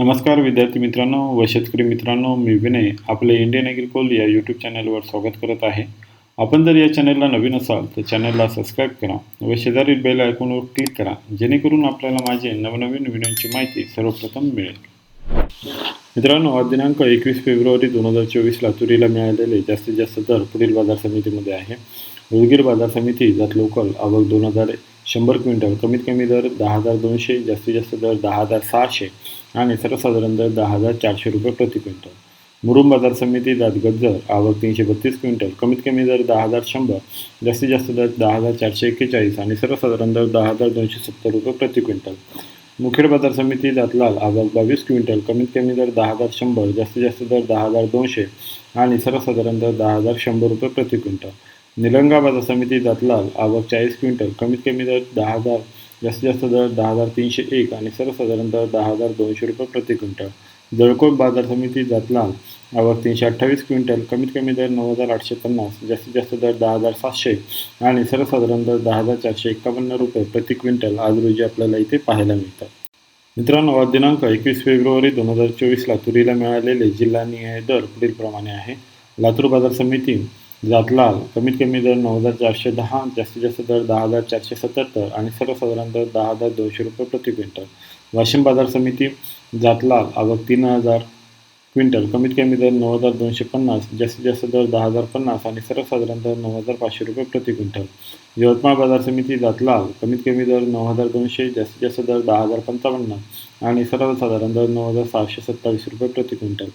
नमस्कार विद्यार्थी मित्रांनो व शेतकरी मित्रांनो मी विनय आपले इंडियन ॲग्रिकोल या यूट्यूब चॅनलवर स्वागत करत आहे. आपण जर या चॅनलला नवीन असाल तर चॅनलला सबस्क्राईब करा व शेजारील बेल आयकॉनवर क्लिक करा जेणेकरून आपल्याला माझे नवनवीन व्हिडिओची माहिती सर्वप्रथम मिळेल. मित्रांनो आज दिनांक एकवीस फेब्रुवारी दोन हजार चोवीसला तुरीला मिळालेले जास्तीत जास्त दर पुढील बाजार समितीमध्ये आहे. उदगीर बाजार समिती जात लोकल आवक दोन हजार शंभर क्विंटल कमीत कमी दर दहा हजार दोनशे जास्तीत जास्त दर दहा हजार सहाशे आणि सर्वसाधारण दर दहा हजार चारशे रुपये प्रति क्विंटल. मुरुम बाजार समिती दात गज्जर आवक तीनशे बत्तीस क्विंटल कमीत कमी दर दहा हजार शंभर जास्तीत जास्त दर दहा हजार चारशे एक्केचाळीस आणि सर्वसाधारण दर दहा हजार दोनशे सत्तर रुपये प्रति क्विंटल. मुखेड बाजार समिती दातलाल आवक बावीस क्विंटल कमीत कमी दर दहा हजार शंभर जास्तीत जास्त दर दहा हजार दोनशे आणि सर्वसाधारण दर दहा हजार शंभर रुपये प्रति क्विंटल. निलंगा बाजार समिती जातलाल आवक चाळीस क्विंटल कमीत कमी दर दहा हजार जास्तीत जास्त दर दहा हजार तीनशे एक आणि सर्वसाधारण दर दहा हजार दोनशे रुपये प्रति क्विंटल. जळकोट बाजार समिती दातलाल आवक तीनशे अठ्ठावीस क्विंटल कमीत कमी दर नऊ हजार आठशे पन्नास जास्तीत जास्त दर दहा हजार सातशे आणि सर्वसाधारण दर दहा हजार चारशे एकावन्न रुपये प्रति क्विंटल आज रोजी आपल्याला इथे पाहायला मिळतात. मित्रांनो आज दिनांक एकवीस फेब्रुवारी दोन हजार चोवीसला तुरीला मिळालेले जिल्हानिहाय दर पुढीलप्रमाणे आहे. लातूर बाजार समिती जातलाल कमीत कमी दर नऊ हजार चारशे दहा जास्तीत जास्त दर दहा हजार चारशे सत्याहत्तर आणि सर्वसाधारण दर दहा हजार दोनशे रुपये प्रति क्विंटल. वाशिम बाजार समिती जातलाल आवक तीन हजार क्विंटल. कमीत कमी दर नऊ हजार दोनशे पन्नास जास्तीत जास्त दर दहा हजार पन्नास आणि सर्वसाधारण दर नऊ हजार पाचशे रुपये प्रति क्विंटल. यवतमाळ बाजार समिती जातलाल कमीत कमी दर नऊ हजार दोनशे जास्तीत जास्त दर दहा हजार पंचावन्न आणि सर्वसाधारण दर नऊ हजार सहाशे सत्तावीस रुपये प्रति क्विंटल.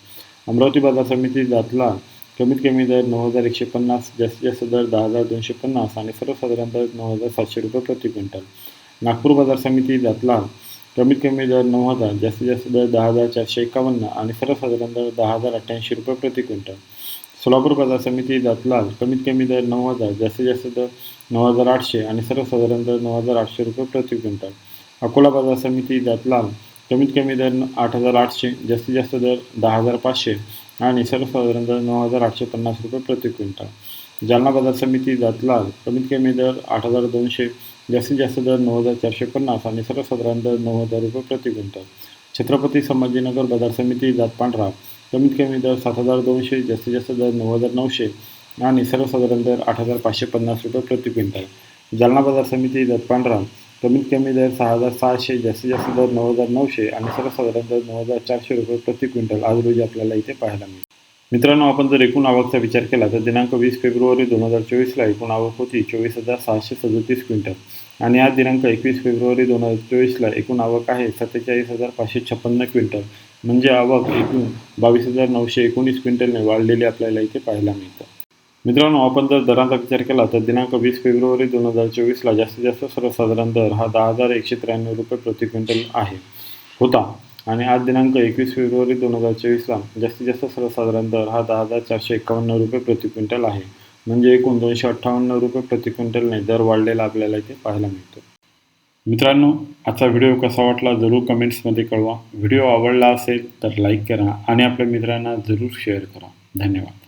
अमरावती बाजार समिती जातलाल कमीत कमी दर नऊ हजार एकशे पन्नास जास्तीत जास्त दर दहा हजार दोनशे पन्नास आणि सर्वसाधारण दर नऊ हजार सातशे रुपये प्रति क्विंटल. नागपूर बाजार समिती जातला कमीत कमी दर नऊ हजार जास्तीत जास्त दर दहा हजार चारशे एकावन्न आणि सर्वसाधारण दर दहा हजार अठ्ठ्याऐंशी रुपये प्रति क्विंटल. सोलापूर बाजार समिती जातलाल कमीत कमी दर नऊ हजार जास्तीत जास्त दर नऊ हजार आठशे आणि सर्वसाधारण दर नऊ हजार आठशे रुपये प्रति क्विंटल. अकोला बाजार समिती जातलाल कमीत कमी दर आठ हजार आठशे जास्तीत जास्त दर दहा हजार पाचशे आणि सर्वसाधारण दर नऊ हजार आठशे पन्नास रुपये प्रति क्विंटल. जालना बाजार समिती जातला कमीत कमी दर आठ हजार दोनशे जास्तीत जास्त दर नऊ हजार चारशे पन्नास आणि सर्वसाधारण दर नऊ हजार रुपये प्रति क्विंटल. छत्रपती संभाजीनगर बाजार समिती जात पांढरा कमीत कमी दर सात हजार दोनशे जास्तीत जास्त दर नऊ हजार नऊशे आणि सर्वसाधारण दर आठ हजार पाचशे पन्नास रुपये प्रति क्विंटल. जालना बाजार समिती जात पांढरा कमीत कमी दर सहा हजार सहाशे जास्तीत जास्त दर नऊ हजार नऊशे आणि सर्वसाधारण दर नऊ हजार चारशे रुपये प्रति क्विंटल आज रोजी आपल्याला इथे पाहायला मिळेल. मित्रांनो आपण जर एकूण आवकचा विचार केला तर दिनांक वीस फेब्रुवारी दोन हजार चोवीसला एकूण आवक होती चोवीस हजार सहाशे सदतीस क्विंटल. आणि आज दिनांक एकवीस फेब्रुवारी दोन हजार चोवीसला एकूण आवक आहे सत्तेचाळीस हजार पाचशे छप्पन्न क्विंटल. म्हणजे आवक एकूण बावीस हजार नऊशे एकोणीस क्विंटलने वाढलेली आपल्याला इथे पाहायला मिळतं. मित्रांनो आपण जर दरांचा विचार केला तर दिनांक वीस फेब्रुवारी दोन हजार चोवीसला जास्तीत जास्त सर्वसाधारण दर हा दहा हजार एकशे त्र्याण्णव रुपये प्रति क्विंटल आहे होता. आणि आज दिनांक एकवीस फेब्रुवारी दोन हजार चोवीसला जास्तीत जास्त सर्वसाधारण दर हा दहा हजार चारशे एकावन्न रुपये प्रति क्विंटल आहे. म्हणजे एकूण दोनशे अठ्ठावन्न रुपये प्रति क्विंटलने दर वाढलेला आपल्याला इथे पाहायला मिळतो. मित्रांनो आजचा व्हिडिओ कसा वाटला जरूर कमेंट्समध्ये कळवा. व्हिडिओ आवडला असेल तर लाईक करा आणि आपल्या मित्रांना जरूर शेअर करा. धन्यवाद.